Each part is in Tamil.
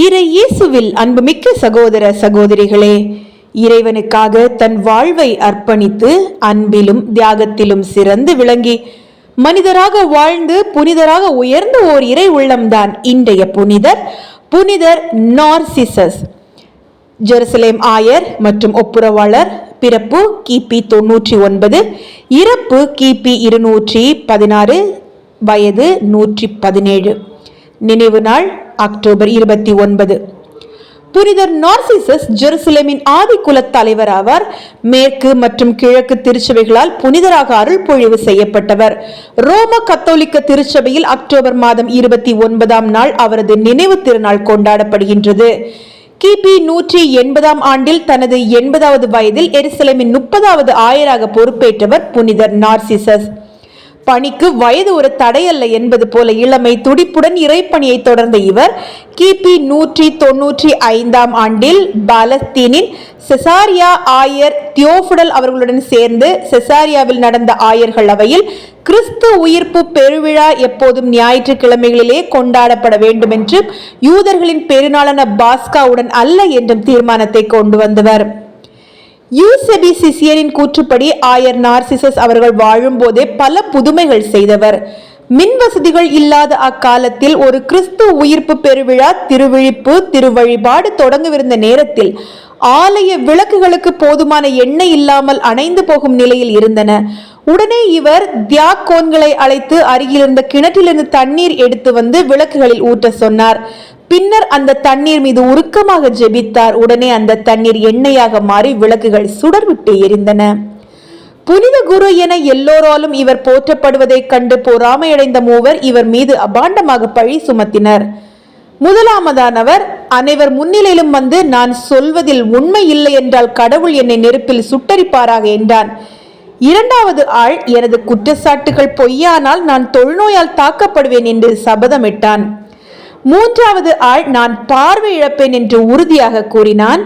இறை இயேசுவில் அன்புமிக்க சகோதர சகோதரிகளே இறைவனுக்காக தன் வாழ்வை அர்ப்பணித்து அன்பிலும் தியாகத்திலும் சிறந்து விளங்கி மனிதராக வாழ்ந்து புனிதராக உயர்ந்த ஓர் இறை உள்ளம்தான் இன்றைய புனிதர் புனிதர் நார்சிசஸ். ஜெருசலேம் ஆயர் மற்றும் ஒப்புரவாளர் பிறப்பு கிபி தொன்னூற்றி ஒன்பது இறப்பு கிபி இருநூற்றி பதினாறு வயது நூற்றி பதினேழு. நினைவு நாள் அக்டோபர் இருபத்தி ஒன்பது. புனிதர் நார்சிசஸ் ஜெருசலேமின் ஆதி தலைவர் ஆவார். மேற்கு மற்றும் கிழக்கு திருச்சபைகளால் புனிதராக அருள் பொழிவு செய்யப்பட்டவர். ரோம கத்தோலிக்க திருச்சபையில் அக்டோபர் மாதம் இருபத்தி ஒன்பதாம் நாள் அவரது நினைவு திருநாள் கொண்டாடப்படுகின்றது. கிபி நூற்றி எண்பதாம் ஆண்டில் தனது எண்பதாவது வயதில் எருசலேமின் முப்பதாவது ஆயராக பொறுப்பேற்றவர் புனிதர் நார்சிசஸ். பணிக்கு வயது ஒரு தடையல்ல என்பது போல இளமை துடிப்புடன் இறைப்பணியை தொடர்ந்த இவர் கிபி நூற்றி தொன்னூற்றி ஐந்தாம் ஆண்டில் பாலஸ்தீனின் செசாரியா ஆயர் தியோஃபுடல் அவர்களுடன் சேர்ந்து செசாரியாவில் நடந்த ஆயர்கள் அவையில் கிறிஸ்து உயிர்ப்பு பெருவிழா எப்போதும் ஞாயிற்றுக்கிழமைகளிலே கொண்டாடப்பட வேண்டும் என்றும் யூதர்களின் பெருநாளான பாஸ்காவுடன் அல்ல என்றும் தீர்மானத்தை கொண்டு வந்தவர். யூசெபி சிசியரின் கூற்றுப்படி ஆயர் நார்சிசஸ் அவர்கள் வாழும்போதே பல புதுமைகள் செய்தவர். மின் வசதிகள் இல்லாத அக்காலத்தில் ஒரு கிறிஸ்து உயிர்ப்பு பெருவிழா திருவிழிப்பு திருவழிபாடு தொடங்கவிருந்த நேரத்தில் ஆலய விளக்குகளுக்கு போதுமான எண்ணெய் இல்லாமல் அணைந்து போகும் நிலையில் இருந்தன. உடனே இவர் தியாக்கோன்களை அழைத்து அருகிலிருந்த கிணற்றிலிருந்து தண்ணீர் எடுத்து வந்து விளக்குகளில் ஊற்ற சொன்னார். பின்னர் அந்த தண்ணீர் மீது உருக்கமாக ஜெபித்தார். உடனே அந்த தண்ணீர் எண்ணெயாக மாறி விளக்குகள் சுடர்விட்டு எரிந்தன. புனித குரு என எல்லோராலும் இவர் போற்றப்படுவதைக் கண்டு பொறாமையடைந்த மூவர் இவர் மீது அபாண்டமாக பழி சுமத்தினர். முதலாமதானவர் அனைவர் முன்னிலையிலும் வந்து நான் சொல்வதில் உண்மை இல்லை என்றால் கடவுள் என்னை நெருப்பில் சுட்டரிப்பாராக என்றான். இரண்டாவது ஆள் எனது குற்றச்சாட்டுகள் பொய்யானால் நான் தொழுநோயால் தாக்கப்படுவேன் என்று சபதமிட்டான். மூன்றாவது ஆள் நான் பார்வை இழப்பேன் என்று உறுதியாக கூறினான்.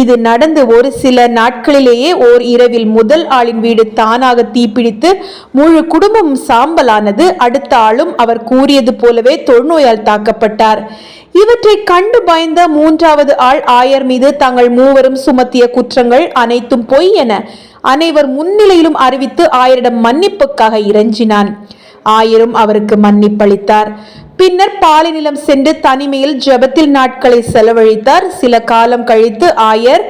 இது நடந்து ஒரு சில நாட்களிலேயே ஓர் இரவில் முதல் ஆளின் வீடு தானாக தீப்பிடித்து முழு குடும்பமும் சாம்பலானது. அடுத்த ஆளும் அவர் கூறியது போலவே தொழுநோயால் தாக்கப்பட்டார். இவற்றை கண்டு பயந்த மூன்றாவது ஆள் ஆயர் மீது தங்கள் மூவரும் சுமத்திய குற்றங்கள் அனைத்தும் பொய் என அனைவர் முன்னிலையிலும் அறிவித்து ஆயரிடம் மன்னிப்புக்காக இறைஞ்சினான். ஆயரும் அவருக்கு மன்னிப்பளித்தார். பின்னர் பாலினிலம் சென்று தனிமையில் ஜெபத்தில் நாட்களை செலவழித்தார். சில காலம் கழித்து ஆயர்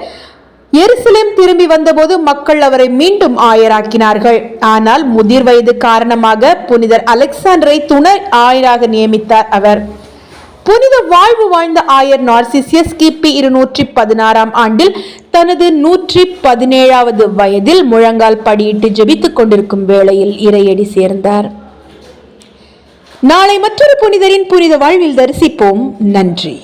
எருசலேம் திரும்பி வந்தபோது மக்கள் அவரை மீண்டும் ஆயராக்கினார்கள். ஆனால் முதிர் வயது காரணமாக புனிதர் அலெக்சாண்டரை துணை ஆயராக நியமித்தார் அவர். புனித வாழ்வு வாழ்ந்த ஆயர் நார்சிசியஸ் கிபி இருநூற்றி பதினாறாம் ஆண்டில் தனது நூற்றி பதினேழாவது வயதில் முழங்கால் படியிட்டு ஜெபித்துக் கொண்டிருக்கும் வேளையில் இறையடி சேர்ந்தார். நாளை மற்றொரு புனிதரின் புனித வாழ்வில் தரிசிப்போம். நன்றி.